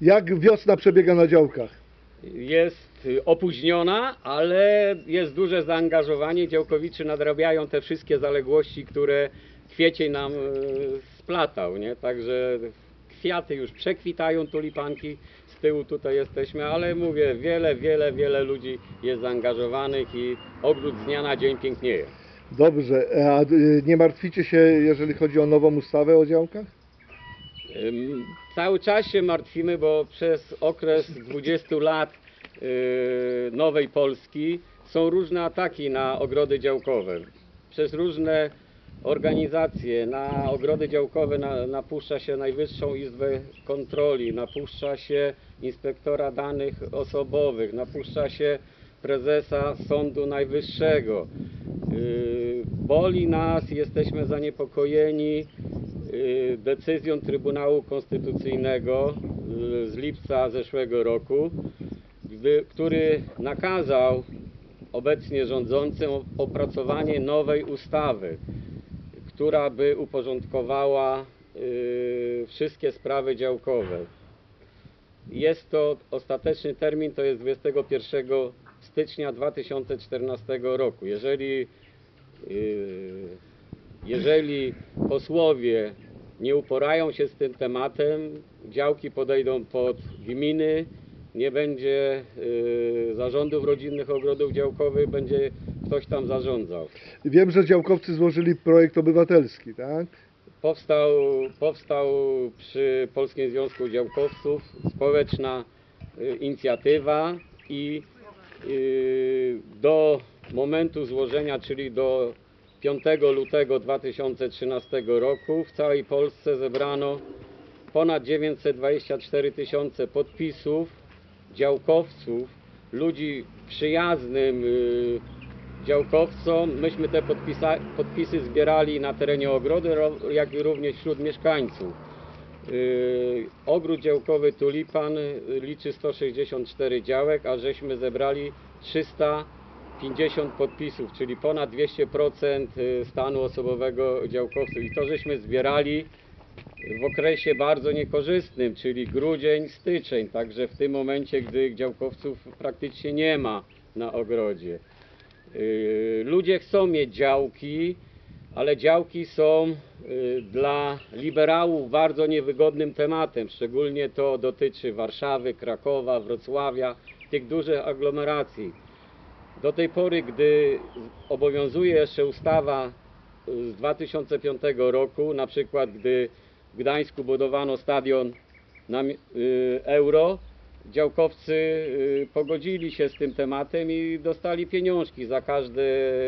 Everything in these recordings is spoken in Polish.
Jak wiosna przebiega na działkach? Jest opóźniona, ale jest duże zaangażowanie. Działkowiczy nadrabiają te wszystkie zaległości, które kwiecień nam y, splatał, nie? Także kwiaty już przekwitają, tulipanki z tyłu tutaj jesteśmy, ale mówię, wiele, wiele, wiele ludzi jest zaangażowanych i ogród z dnia na dzień pięknieje. Dobrze, a y, nie martwicie się, jeżeli chodzi o nową ustawę o działkach? Cały czas się martwimy, bo przez okres 20 lat yy, nowej Polski są różne ataki na ogrody działkowe. Przez różne organizacje na ogrody działkowe na, napuszcza się Najwyższą Izbę Kontroli, napuszcza się inspektora danych osobowych, napuszcza się prezesa Sądu Najwyższego. Yy, Boli nas, jesteśmy zaniepokojeni decyzją Trybunału Konstytucyjnego yy, z lipca zeszłego roku, który nakazał obecnie rządzącym opracowanie nowej ustawy, która by uporządkowała yy, wszystkie sprawy działkowe. Jest to ostateczny termin, to jest 21 stycznia 2014 roku. Jeżeli, jeżeli posłowie nie uporają się z tym tematem, działki podejdą pod gminy, nie będzie yy, zarządów rodzinnych ogrodów działkowych, będzie ktoś tam zarządzał. Wiem, że działkowcy złożyli projekt obywatelski, tak? Powstał, powstał przy Polskim Związku Działkowców społeczna y, inicjatywa i y, do momentu złożenia, czyli do 5 lutego 2013 roku w całej Polsce zebrano ponad 924 tysiące podpisów działkowców, ludzi przyjaznym y, działkowcom. Myśmy te podpisy zbierali na terenie ogrodu, ro- jak i również wśród mieszkańców. Yy, Ogród działkowy Tulipan y, liczy 164 działek, a żeśmy zebrali 350 podpisów, czyli ponad 200% y, stanu osobowego działkowców. I to żeśmy zbierali w okresie bardzo niekorzystnym, czyli grudzień, styczeń, także w tym momencie, gdy działkowców praktycznie nie ma na ogrodzie. Yy, Ludzie chcą mieć działki, ale działki są yy, dla liberałów bardzo niewygodnym tematem. Szczególnie to dotyczy Warszawy, Krakowa, Wrocławia, tych dużych aglomeracji. Do tej pory, gdy obowiązuje jeszcze ustawa z 2005 roku, na przykład gdy w Gdańsku budowano stadion na y, euro, działkowcy y, pogodzili się z tym tematem i dostali pieniążki za każde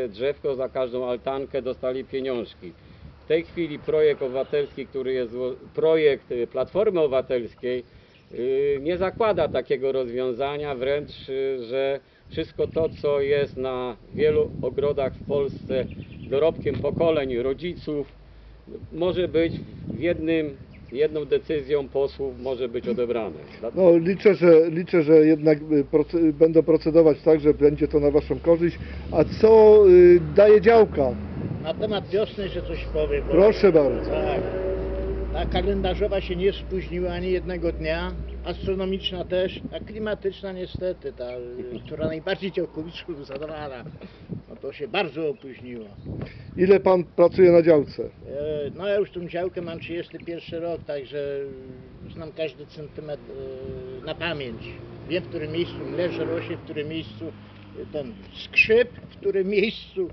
drzewko, za każdą altankę dostali pieniążki. W tej chwili projekt obywatelski, który jest projekt y, Platformy Obywatelskiej, nie zakłada takiego rozwiązania, wręcz, y, że wszystko to, co jest na wielu ogrodach w Polsce dorobkiem pokoleń rodziców, może być w jednym, jedną decyzją posłów może być odebrane. No liczę, że, liczę, że jednak y, proce- będą procedować tak, że będzie to na Waszą korzyść. A co y, daje działka? Na temat wiosny jeszcze coś powiem. Proszę bardzo. Tak. Ta kalendarzowa się nie spóźniła ani jednego dnia, astronomiczna też, a klimatyczna niestety, ta, która najbardziej działkowiczów zadawala, no to się bardzo opóźniła. Ile Pan pracuje na działce? E, No ja już tą działkę mam 31 rok, także znam każdy centymetr e, na pamięć. Wiem w którym miejscu leży rośnie, w którym miejscu e, ten skrzyp, w którym miejscu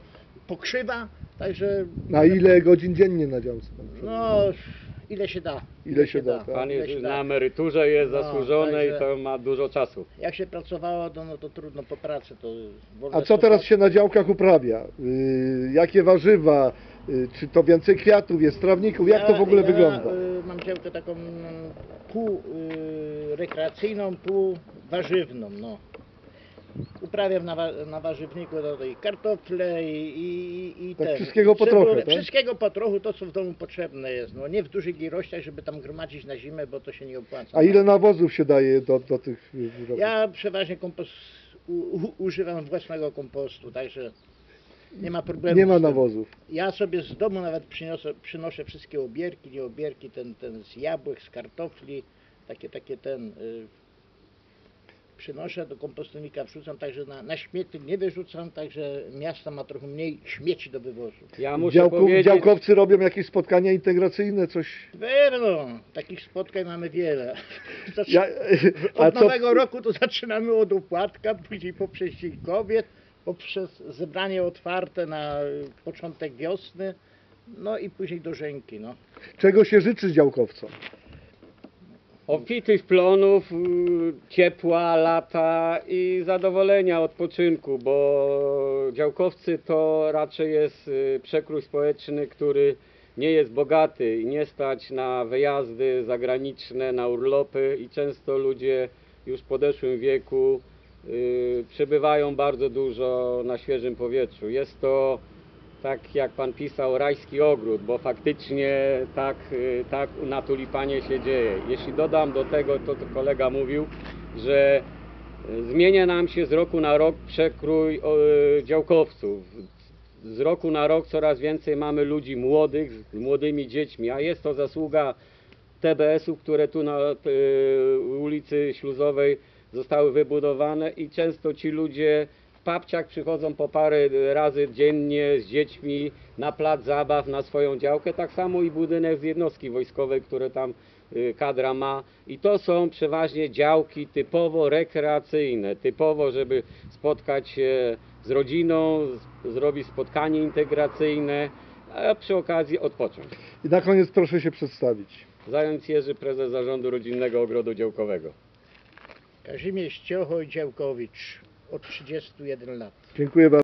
pokrzywa, także Na ile godzin dziennie na działce? Pan no ile się da. Ile się da, tak? Pan ile jest się na emeryturze, jest No, zasłużony także- i to ma dużo czasu. Jak się pracowało, to, no to trudno po pracy. To wolne A co teraz się na działkach uprawia? Y, jakie warzywa? Y, czy to więcej kwiatów jest, trawników? Jak to w ogóle ja, wygląda? y, mam działkę taką mm, pół y, rekreacyjną, pół warzywną. No. Uprawiam na, wa- na warzywniku tutaj kartofle i, i, i Tak ten, wszystkiego po trochę, tak? Wszystkiego po trochu, to co w domu potrzebne jest. No, nie w dużych ilościach, żeby tam gromadzić na zimę, bo to się nie opłaca. A ile nawozów się daje do, do tych wyrobów? Ja przeważnie kompost, u, u, używam własnego kompostu, także nie ma problemu. Nie ma nawozów. Ja sobie z domu nawet przyniosę, przynoszę wszystkie obierki, nie obierki, ten, ten z jabłek, z kartofli, takie, takie ten, y, przynoszę do kompostownika, wrzucam, także na, na śmietnik nie wyrzucam, także miasto ma trochę mniej śmieci do wywozu. Ja muszę Działku, powiedzieć, działkowcy robią jakieś spotkania integracyjne, coś... Pewno, takich spotkań mamy wiele. Zaczy- Ja, Od co, nowego roku to zaczynamy od opłatka, później poprzez Dzień Kobiet, poprzez zebranie otwarte na początek wiosny, no i później do Żenki. No. czego się życzy działkowcom? Obfitych plonów, y, ciepła, lata i zadowolenia, odpoczynku, bo działkowcy to raczej jest y, przekrój społeczny, który nie jest bogaty i nie stać na wyjazdy zagraniczne, na urlopy i często ludzie już w podeszłym wieku y, przebywają bardzo dużo na świeżym powietrzu. Jest to tak jak pan pisał, rajski ogród, bo faktycznie tak, y, tak na tulipanie się dzieje. Jeśli dodam do tego, to, to kolega mówił, że y, zmienia nam się z roku na rok przekrój y, działkowców. Z roku na rok coraz więcej mamy ludzi młodych, z młodymi dziećmi, a jest to zasługa TBS-ów, które tu na ulicy Śluzowej zostały wybudowane i często ci ludzie w papciach przychodzą po parę razy dziennie z dziećmi na plac zabaw, na swoją działkę, tak samo i budynek z jednostki wojskowej, które tam y, kadra ma i to są przeważnie działki typowo rekreacyjne, typowo, żeby spotkać się z rodziną, z, zrobić spotkanie integracyjne, a przy okazji odpocząć. I na koniec proszę się przedstawić. Zając Jerzy, prezes zarządu Rodzinnego Ogrodu Działkowego. Kazimierz Ciochoj Działkowicz od 31 lat. Dziękuję bardzo.